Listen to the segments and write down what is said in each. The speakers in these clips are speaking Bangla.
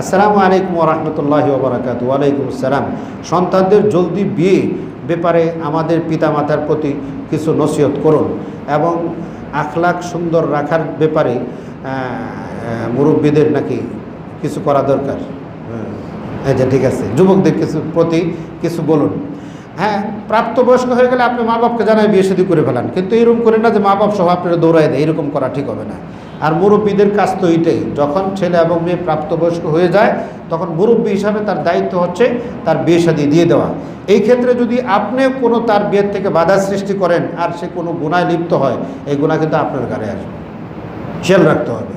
আসসালামু আলাইকুম রহমতুল্লাহ ওবরাকাত ওয়ালাইকুম আসসালাম। সন্তানদের জলদি বিয়ে ব্যাপারে আমাদের পিতামাতার প্রতি কিছু নসিহত করুন এবং আখলাক সুন্দর রাখার ব্যাপারে মুরব্বীদের নাকি কিছু করা দরকার। আচ্ছা ঠিক আছে, যুবকদের কিছু প্রতি কিছু বলুন। হ্যাঁ প্রাপ্তবয়স্ক হয়ে গেলে আপনি মা বাপকে জানায় বিয়ে শাদী করে ফেলান, কিন্তু এরকম করে না যে মা বাপ সহ আপনারা দৌড়াই দেয় এরকম করা ঠিক হবে না। আর মুরব্বীদের কাজ তো এইটাই, যখন ছেলে এবং মেয়ে প্রাপ্তবয়স্ক হয়ে যায়, তখন মুরব্বী হিসাবে তার দায়িত্ব হচ্ছে তার বিয়ে সাদী দিয়ে দেওয়া। এই ক্ষেত্রে যদি আপনি কোনো তার বিয়ের থেকে বাধা সৃষ্টি করেন আর সে কোনো গুণায় লিপ্ত হয়, এই গুণা কিন্তু আপনার গাড়ি আসবে। খেয়াল রাখতে হবে।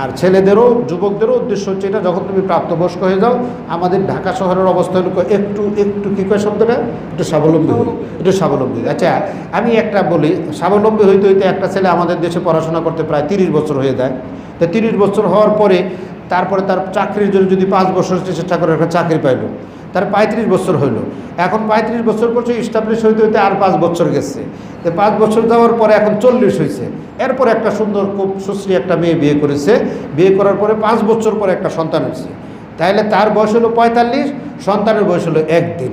আর ছেলেদেরও, যুবকদেরও উদ্দেশ্য হচ্ছে এটা, যখন তুমি প্রাপ্তবয়স্ক হয়ে যাও, আমাদের ঢাকা শহরের অবস্থা হলো একটু একটু কী কয় শব্দটা? একটু স্বাবলম্বী হই একটু স্বাবলম্বী আচ্ছা আমি একটা বলি, স্বাবলম্বী হইতে হইতে একটা ছেলে আমাদের দেশে পড়াশোনা করতে প্রায় তিরিশ বছর হয়ে যায়। তো তিরিশ বছর হওয়ার পরে, তারপরে তার চাকরির জন্য যদি পাঁচ বছর চেষ্টা করে, একটা চাকরি পাইলো। তার পঁয়ত্রিশ বছর হইল। এখন পঁয়ত্রিশ বছর পর ইস্টাবলিশ হইতে হইতে আর পাঁচ বছর গেছে। পাঁচ বছর যাওয়ার পরে এখন চল্লিশ হয়েছে এরপর একটা সুন্দর, খুব সুশ্রী একটা মেয়ে বিয়ে করেছে। বিয়ে করার পরে পাঁচ বছর পরে একটা সন্তান হয়েছে তাহলে তার বয়স হলো পঁয়তাল্লিশ, সন্তানের বয়স হলো একদিন।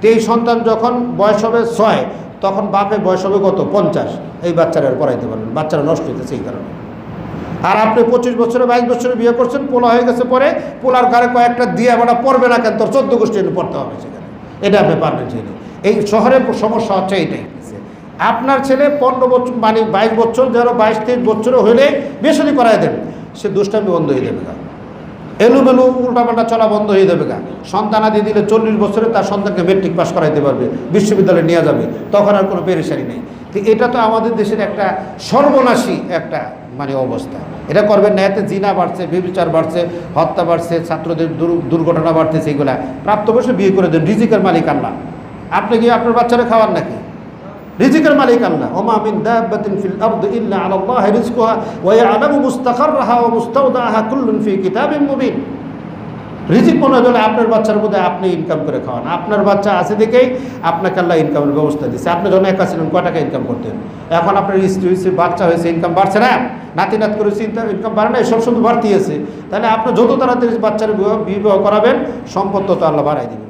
তো এই সন্তান যখন বয়স হবে ছয়, তখন বাপে বয়স হবে কত? পঞ্চাশ। এই বাচ্চারা আর পড়াইতে পারবেন বাচ্চারা নষ্ট হইতেছে এই কারণে। আর আপনি পঁচিশ বছরে, বাইশ বছরে বিয়ে করছেন, পোলা হয়ে গেছে পরে পোলার ঘরে কয়েকটা দিয়ে আমরা পড়বে না কেন? তোর চোদ্দ গোষ্ঠী পড়তে হবে সেখানে। এটা আপনি পারবেন সেটা এই শহরের সমস্যা হচ্ছে এইটাই। আপনার ছেলে পনেরো বছর মানে বাইশ বছর, ধরো বাইশ তেইশ বছরও হলে বেসনি করাই দেন। সে দুষ্টামি বন্ধ হয়ে যাবে গা। এলোমেলো উল্টাপাল্টা চলা বন্ধ হয়ে যাবে গা। সন্তানাদি দিলে চল্লিশ বছরে তার সন্তানকে মেট্রিক পাস করাইতে পারবে, বিশ্ববিদ্যালয়ে নিয়ে যাবে। তখন আর কোনো পেরেশানি নেই। তো এটা তো আমাদের দেশের একটা সর্বনাশী একটা মানে অবস্থা। এটা করবেন না, এতে জিনা বাড়ছে বিবিচার বাড়ছে, হত্যা বাড়ছে, ছাত্রদের দুর্ঘটনা বাড়তেছে এগুলা। প্রাপ্তবয়সে বিয়ে করে দেন, রিজিকের মালিক আল্লাহ। আপনি কি আপনার বাচ্চারা খাওয়ান নাকি? রিজিকের মালিক আল্লাহ। ওমা মিন দাব্বাতিন ফিল আরদি ইল্লা আলাল্লাহি রিজকুহা ওয়া ইয়ালামু মুস্তাকাররাহা ওয়া মুস্তাওদাহা কুল্লুন ফি কিতাবিন মুবিন। রিজিক মনে হলে আপনার বাচ্চার মধ্যে আপনি ইনকাম করে খাওয়ান। আপনার বাচ্চা আছে দেখেই আপনাকে আল্লাহ ইনকামের ব্যবস্থা দিচ্ছে আপনি যখন একা ছিলেন, কয় টাকা ইনকাম করতেন? এখন আপনার স্ত্রী হয়েছে, বাচ্চা হয়েছে ইনকাম বাড়ছে না? নাতি নাত করেছে ইনকাম বাড়ে না সব শুধু বাড়তি আছে তাহলে আপনি যত তাড়াতাড়ি বাচ্চার বিবাহ করাবেন, সম্পদ তত আল্লাহ বাড়াই দেবেন।